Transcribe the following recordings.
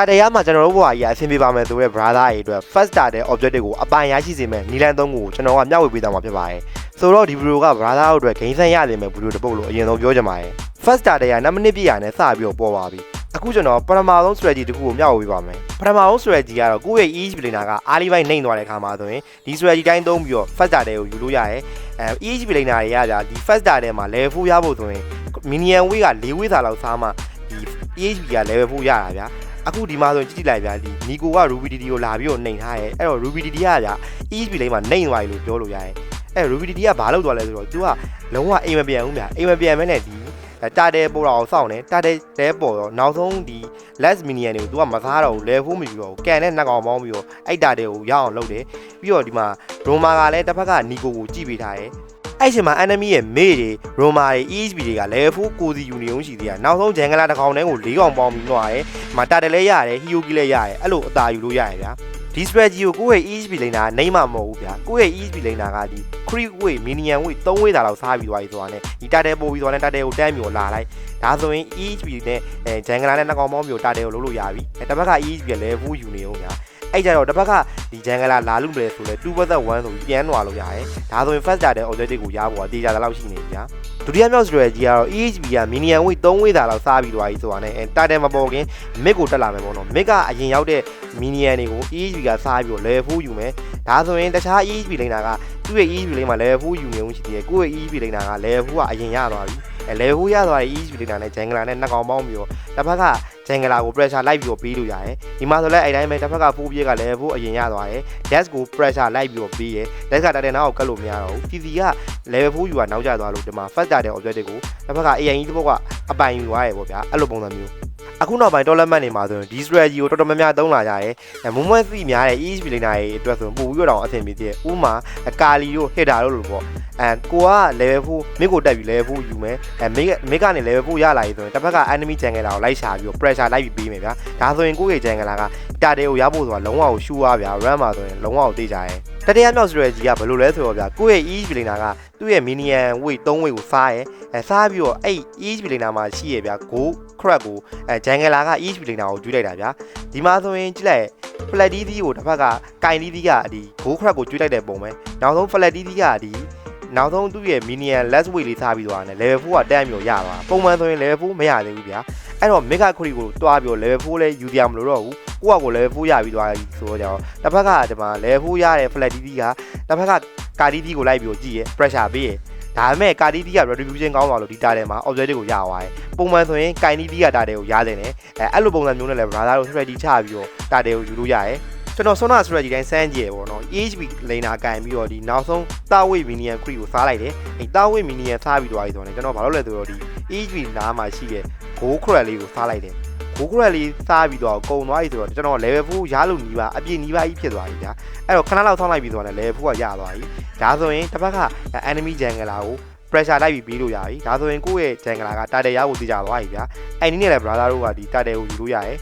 တာတရားမှာကျွန်တော်တို့ဘဝကြီးအဆင်ပြေပါမယ်ဆိုတဲ့ brother တွေအတွက် first star တဲ့ objective ကိုအပိုင်ရရှိစေမယ်နီလန်သုံးကိုကျွန်တော်ကမျှဝေပေးသွားမှာဖြစ်ပါတယ်ဆိုတော့ဒီ video က brother တို့အတွက်ဂိမ်းဆန်းရနိုင်မယ် video တစ်ပုတ်လို့အရင်ဆုံးပြောချင်ပါတယ် first star တရားနံပါတ်1ပြရနဲ့စပြီးတော့ပေါ်ပါပြီအခုကျွန်တော်ပထမဆုံး strategy တစ်ခုကိုမျှဝေပေးပါမယ်ပထမဆုံး strategy ကတော့ကိုယ့်ရဲ့ EH player ကအားလေးပိုင်းနှိမ့်သွားတဲ့ခါမှာဆိုရင်ဒီ strategy တိုင်းသုံးပြီးတော့ first star တွေကိုယူလို့ရတယ်အဲ EH player တွေကကြာဒီ first star ထဲမှာ level 4ရဖို့ဆိုရင် minion weight က4 weight သာလောက်စားမှဒီ EHP က level 4ရတာဗျာ အခုဒီမှာဆိုရင်ကြည့်ကြည့်လိုက်ဗျာဒီနီကိုက Ruby DD ကိုလာပြီးတော့နှိမ်ထားရဲအဲ့တော့ Ruby DD ကဗျာ EHP လိမ့်မှာနှိမ်သွားပြီလို့ပြောလို့ရတယ်အဲ့ Ruby DD ကဘာလုပ်သွားလဲဆိုတော့ तू ကလုံးဝအိမ်မပြန်ဘူးဗျာအိမ်မပြန်မဲနဲ့ဒီတာတဲပေါ်တော့စောင့်နေတာတဲတဲပေါ်တော့နောက်ဆုံးဒီ last minion တွေကို तू ကမစားတော့ဘူး level 4မပြီးတော့ဘူးကန်နဲ့နှက်ကောင်ပေါင်းပြီးတော့အဲ့တာတဲကိုရအောင်လုပ်တယ်ပြီးတော့ဒီမှာ Roma ကလည်းတစ်ဖက်ကနီကိုကိုကြည့်ပေးထားရဲ အဲ့ချိန်မှာ enemy ရဲ့မေးတွေ Roma တွေ EHP တွေက level 4ကိုစီယူနေအောင်ရှိသေးတာနောက်ဆုံးဂျန်ဂလာတစ်ကောင်တန်းကို၄ကောင်ပေါင်းပြီးတော့ရဲမှာတာတဲလည်းရတယ်ဟီယိုကီလည်းရတယ်အဲ့လိုအသာယူလို့ရတယ်ဗျာဒီ strategy ကိုကိုယ့်ရဲ့ EHP လိန်တာနေမှမဟုတ်ဘူးဗျာကိုယ့်ရဲ့ EHP လိန်တာကဒီ creep weight minion weight 3 weight တာလောက်စားပြီးသွားပြီဆိုတာနဲ့ဒီတာတဲပို့ပြီးသွားတဲ့တာတဲကိုတန်းပြီးတော့လာလိုက်ဒါဆိုရင် EHP နဲ့အဲဂျန်ဂလာနဲ့နှစ်ကောင်ပေါင်းပြီးတော့တာတဲကိုလုံးလို့ရပြီအဲတစ်ဘက်က EHP က level ယူနေအောင်ဗျာအဲ့ကြတော့တစ်ဘက်က ဒီဂျန်ဂလာလာလို့လေဆိုလဲ2 versus 1ဆိုပြီးပြန်သွားလို့ရတယ်ဒါဆိုရင် first data objective ကိုရဖို့ကတေချာတဲ့လောက်ရှိနေပြီဗျာဒုတိယမြောက် strategy ကတော့ EHP က minion weight 3 weight တာလောက်စားပြီးသွားပြီဆိုတာနဲ့အဲတာတဲမပေါ်ခင် mid ကိုတက်လာမယ်ပေါ့နော် mid ကအရင်ရောက်တဲ့ minion တွေကို EHP ကစားပြီးတော့ level 4ယူမယ်ဒါဆိုရင်တခြား EHP လိမ့်တာကသူ့ရဲ့ EHP လိမ့်မှာ level 4ယူနေဦးရှိသေးတယ်ကိုယ့်ရဲ့ EHP လိမ့်တာက level 4ကအရင်ရသွားပြီအဲ level 4ရသွားတဲ့ EHP လိမ့်တာနဲ့ jungler နဲ့နှစ်ကောင်ပေါင်းပြီးတော့တစ်ဖက်က jungler ကို pressure လိုက်ပြီးတော့ပေးလို့ရတယ်ဒီမှာဆိုလဲအဲ့တိုင်းပဲတစ်ဖက်က4ပြေးက level 4အရင်ရသွားတယ် dash ကို pressure လိုက်ပြီးတော့ပေးရ dash ကတတဲ့နောက်ကိုကတ်လို့မရတော့ဘူး TC က level 4ယူကနောက်ကျသွားလို့ဒီမှာ first data objective ကိုတစ်ဖက်က AI တစ်ပုတ်ကအပိုင်ယူသွားရပေါ့ဗျာအဲ့လိုပုံစံမျိုးအခုနောက်ပိုင်း dollar man နေမှာဆိုရင်ဒီ strategy ကိုတော်တော်များများသုံးလာကြရဲအဲမုံမွဲသိများတဲ့ EHP လိမ့်တာတွေအတွက်ဆိုရင်ပို့ပြီးတော့အဆင်ပြေသေးတယ်ဥမာကာလီတို့ hitter တို့လို့ပေါ့အဲကိုက level 4မိကိုတက်ပြီး level 4ယူမယ်အဲမိမိကနေ level 4ရလာပြီဆိုရင်တစ်ဖက်က enemy jungle ကိုလိုက်ရှာပြီးတော့ pressure လိုက်ပြီးပေးမယ်ဗျာဒါဆိုရင်ကိုယ့်ရဲ့ jungle က တာတဲကိုရဖို့ဆိုတာလုံးဝကိုရှူရဗျာ run မှာဆိုရင်လုံးဝကိုသိကြရဲတတိယမြောက် strategy ကဘယ်လိုလဲဆိုတော့ဗျာကိုယ့်ရဲ့ EHP လိမ့်တာကသူ့ရဲ့ minion weight 3 weight ကိုစားရဲအဲစားပြီးတော့အဲ့ EHP လိမ့်တာမှာရှိရဗျာ go crack ကိုအဲ jungle က EHP လိမ့်တာကိုကျွေးလိုက်တာဗျာဒီမှာဆိုရင်ကြည့်လိုက် flat DD ကိုတစ်ဖက်ကကင် DD ကဒီ go crack ကိုကျွေးလိုက်တဲ့ပုံပဲနောက်ဆုံး flat DD ကဒီနောက်ဆုံးသူ့ရဲ့ minion less weight လေးစားပြီးသွားတယ် level 4ကတန်းမျိုးရသွားပုံမှန်ဆိုရင် level 4မရသေးဘူးဗျာအဲ့တော့ mega query ကိုတွားပြီးတော့ level 4လဲယူပြမလို့တော့ဘူး ကိုကကို level 4ရပြီးသွားပြီဆိုတော့ကြတော့တစ်ဖက်ကဒီမှာ level 4ရတဲ့ flat DD ကတစ်ဖက်ကကာ DD ကိုလိုက်ပြီးတော့ကြည့်ရ pressure ပေးရဒါပေမဲ့ကာဒီတီက retribution ကောင်းသွားလို့ဒီတာထဲမှာ objective ကိုရသွားတယ်ပုံမှန်ဆိုရင်ကိုင်ဒီတီကတာတဲကိုရတဲ့နဲ့အဲအဲ့လိုပုံစံမျိုးနဲ့လည်း brother တို့ strategy ချပြီးတော့တာတဲကိုယူလို့ရတယ်ကျွန်တော်ဆွမ်းနာ strategy တိုင်းစမ်းကြည့်ရပေါ့နော် EHB လိန်နာကင်ပြီးတော့ဒီနောက်ဆုံး Tawei Minion Creep ကိုစားလိုက်တယ်အဲ Tawei Minion စားပြီးသွားပြီဆိုတော့ကျွန်တော်ဘာလို့လဲဆိုတော့ဒီ EHB နားမှာရှိတဲ့ Go Crack လေးကိုစားလိုက်တယ် Go Crack လေးစားပြီးတော့ကုံသွားပြီဆိုတော့ကျွန်တော် level 4ရလို့နီးပါအပြည့်နီးပါကြီးဖြစ်သွားပြီဗျာအဲ့တော့ခဏလောက်ဆောင်းလိုက်ပြီးဆိုတော့ level 4ကရသွားပြီဒါဆိုရင်တစ်ဖက်က enemy jungle ကို pressure လိုက်ပြီးပြီးလို့ရပြီဒါဆိုရင်ကိုယ့်ရဲ့ jungle ကတာတယ်ရဖို့သိကြသွားပြီဗျာအဲ့ဒီနေ့လည်း brother တို့ကဒီတာတယ်ကိုယူလို့ရတယ်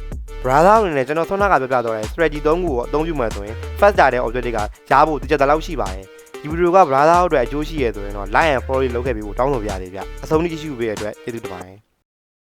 brother အနေနဲ့ကျွန်တော်ဆွမ်းနာကပြောပြတော့တယ် strategy 3ခုကိုအသုံးပြုမှဆိုရင် first data တဲ့ objective ကရဖို့တကြတဲ့လောက်ရှိပါတယ်ဒီဗီဒီယိုက brother တို့အတွက်အကျိုးရှိရဆိုရင်တော့ like and follow လုပ်ခဲ့ပြီးဖို့တောင်းဆိုပါရစေဗျအဆုံးထိကြည့်ရှုပေးတဲ့အတွက်ကျေးဇူးတင်ပါတယ်